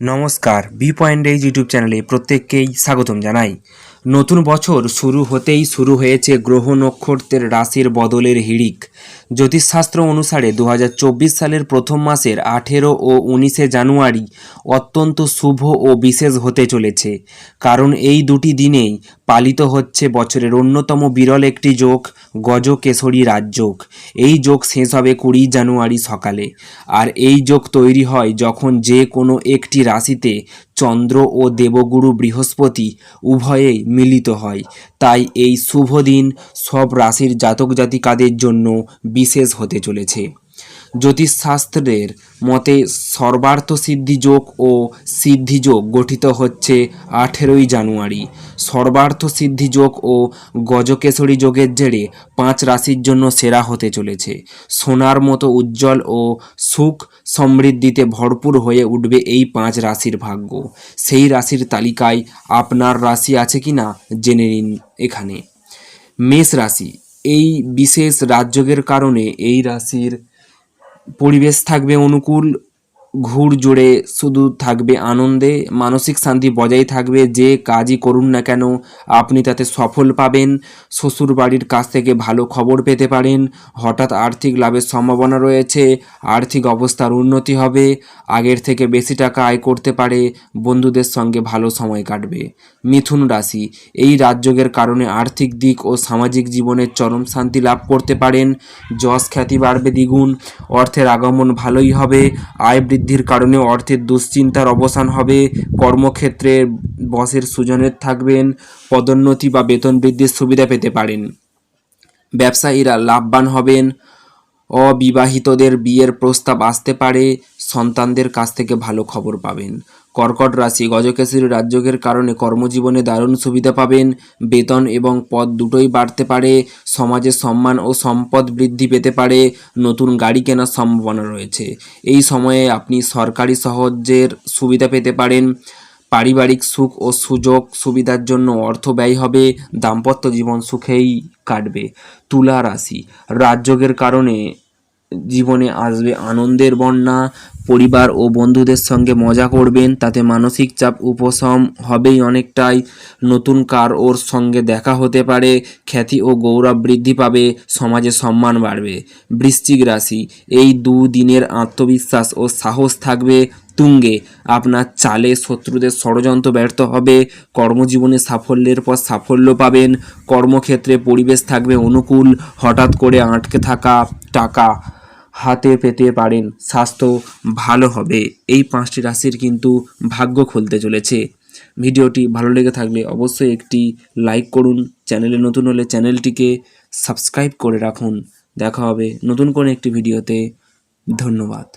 নমস্কার B point age YouTube চ্যানেলে প্রত্যেককেই স্বাগতম জানাই। নতুন বছর শুরু হতেই শুরু হয়েছে গ্রহ নক্ষত্রের রাশির বদলের হিড়িক। জ্যোতিষশাস্ত্র অনুসারে দু হাজার চব্বিশ সালের প্রথম মাসের আঠেরো ও উনিশে জানুয়ারি অত্যন্ত শুভ ও বিশেষ হতে চলেছে। কারণ এই দুটি দিনেই পালিত হচ্ছে বছরের অন্যতম বিরল একটি যোগ, গজকেশরী রাজযোগ। এই যোগ শেষ হবে কুড়ি জানুয়ারি সকালে। আর এই যোগ তৈরি হয় যখন যে কোনো একটি রাশিতে চন্দ্র ও দেবগুরু বৃহস্পতি উভয়েই মিলিত হয়। তাই এই শুভ দিন সব রাশির জাতক জাতিকাদের জন্য বিশেষ হতে চলেছে। জ্যোতিষশাস্ত্রের মতে সর্বার্থ সিদ্ধি যোগ ও সিদ্ধি যোগ গঠিত হচ্ছে আঠেরোই জানুয়ারি। সর্বার্থ সিদ্ধি যোগ ও গজকেশরী যোগের জেরে পাঁচ রাশির জন্য সেরা হতে চলেছে। সোনার মতো উজ্জ্বল ও সুখ সমৃদ্ধিতে ভরপুর হয়ে উঠবে এই পাঁচ রাশির ভাগ্য। সেই রাশির তালিকায় আপনার রাশি আছে কি না জেনে নিন এখানে। মেষ রাশি, এই বিশেষ রাজযোগের কারণে এই রাশির পরিবেশ থাকবে অনুকূল ঘুর জুড়ে শুধু থাকবে আনন্দে, মানসিক শান্তি বজায় থাকবে, যে কাজই করুন না কেন, আপনি তাতে সফল পাবেন শ্বশুর বাড়ির কাছ থেকে ভালো খবর পেতে পারেন, হঠাৎ আর্থিক লাভের সম্ভাবনা রয়েছে, আর্থিক অবস্থার উন্নতি হবে, আগের থেকে বেশি টাকা আয় করতে পারে, বন্ধুদের সঙ্গে ভালো সময় কাটবে। মিথুন রাশি, এই রাজযোগের কারণে আর্থিক দিক ও সামাজিক জীবনের চরম শান্তি লাভ করতে পারেন, যশ খ্যাতি বাড়বে দ্বিগুণ, অর্থের আগমন ভালোই হবে, আয় বৃদ্ধির কারণে অর্থের দুশ্চিন্তার অবসান হবে। কর্মক্ষেত্রে বসের সুজনের থাকবেন, পদোন্নতি বা বেতন বৃদ্ধির সুবিধা পেতে পারেন। ব্যবসায়ীরা লাভবান হবেন। অবিবাহিতদের বিয়ের প্রস্তাব আসতে পারে। সন্তানদের কাছ থেকে ভালো খবর পাবেন। কর্কট রাশি, গজকেশরী রাজযোগের কারণে কর্মজীবনে দারুণ সুবিধা পাবেন। বেতন এবং পদ দুটোই বাড়তে পারে সমাজে সম্মান ও সম্পদ বৃদ্ধি পেতে পারে, নতুন গাড়ি কেনার সম্ভাবনা রয়েছে। এই সময়ে আপনি সরকারি সাহায্যের সুবিধা পেতে পারেন। পারিবারিক সুখ ও সুযোগ সুবিধার জন্য অর্থ ব্যয় হবে, দাম্পত্য জীবন সুখেই কাটবে। তুলা রাশি, রাজযোগের কারণে জীবনে আসবে আনন্দের বন্যা পরিবার ও বন্ধুদের সঙ্গে মজা করবেন, তাতে মানসিক চাপ উপশম হবেই অনেকটাই। নতুন কার ওর সঙ্গে দেখা হতে পারে, খ্যাতি ও গৌরব বৃদ্ধি পাবে, সমাজে সম্মান বাড়বে। বৃশ্চিক রাশি, এই দু দিনের আত্মবিশ্বাস ও সাহস থাকবে তুঙ্গে। আপনার চালে শত্রুদের ষড়যন্ত্র ব্যর্থ হবে, কর্মজীবনে সাফল্যের পর সাফল্য পাবেন, কর্মক্ষেত্রে পরিবেশ থাকবে অনুকূল, হঠাৎ করে আটকে থাকা টাকা। হাতে পেতে পারেন। স্বাস্থ্য ভালো হবে। এই পাঁচটি রাশির কিন্তু ভাগ্য খুলতে চলেছে। ভিডিওটি ভালো লেগে থাকলে অবশ্যই একটি লাইক করুন। চ্যানেলে নতুন হলে চ্যানেলটিকে সাবস্ক্রাইব করে রাখুন। দেখা হবে নতুন কোনো একটি ভিডিওতে। ধন্যবাদ।